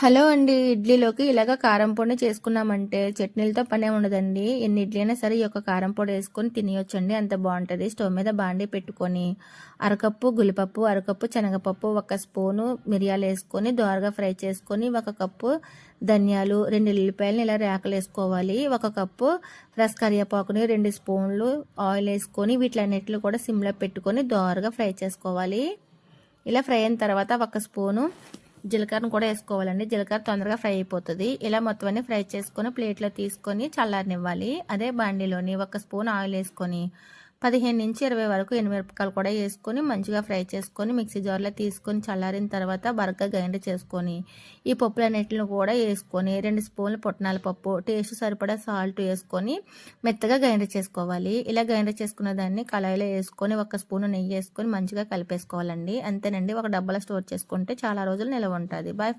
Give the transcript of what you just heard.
Hello అండి ఇడ్లీలోకి ఇలాగ కారం పొడి చేసుకున్నామంటే చట్నీలతో పనే ఉండదండి. ఎన్ని ఇడ్లీ అయినా సరే ఈ యొక్క కారం పొడి వేసుకొని తినేయొచ్చండి. అంత బాగుంటుంది. స్టవ్ మీద బాండి పెట్టుకొని అరకప్పు గులిపప్పు అరకప్పు శనగపప్పు ఒక స్పూను మిరియాలు వేసుకొని దోరగా ఫ్రై చేసుకొని ఒక కప్పు ధనియాలు రెండు ఉల్లిపాయలను ఇలా రేకలు వేసుకోవాలి. ఒక కప్పు రస్ కరివేపాకుని రెండు స్పూన్లు ఆయిల్ వేసుకొని వీటిలన్నిటిని కూడా సిమ్లో పెట్టుకొని దోరగా ఫ్రై చేసుకోవాలి. ఇలా ఫ్రై అయిన తర్వాత ఒక స్పూను జీలకర్రను కూడా వేసుకోవాలండి. జీలకర్ర తొందరగా ఫ్రై అయిపోతుంది. ఇలా మొత్తం అన్ని ఫ్రై చేసుకొని ప్లేట్లో తీసుకొని చల్లారనివ్వాలి. అదే బాండీలోని ఒక స్పూన్ ఆయిల్ వేసుకొని పదిహేను నుంచి ఇరవై వరకు ఎనిమిరపకాయలు కూడా వేసుకొని మంచిగా ఫ్రై చేసుకొని మిక్సీ జార్లో తీసుకొని చల్లారిన తర్వాత బరగ్గా గ్రైండ్ చేసుకొని ఈ పప్పులన్నిటిని కూడా వేసుకొని రెండు స్పూన్లు పుట్నాల పప్పు టేస్ట్ సరిపడా సాల్ట్ వేసుకొని మెత్తగా గ్రైండ్ చేసుకోవాలి. ఇలా గ్రైండ్ చేసుకున్న దాన్ని కళాయిలో వేసుకొని ఒక స్పూన్ నెయ్యి వేసుకొని మంచిగా కలిపేసుకోవాలండి. అంతేనండి ఒక డబ్బాలో స్టోర్ చేసుకుంటే చాలా రోజులు నిల్వ ఉంటుంది. బాయ్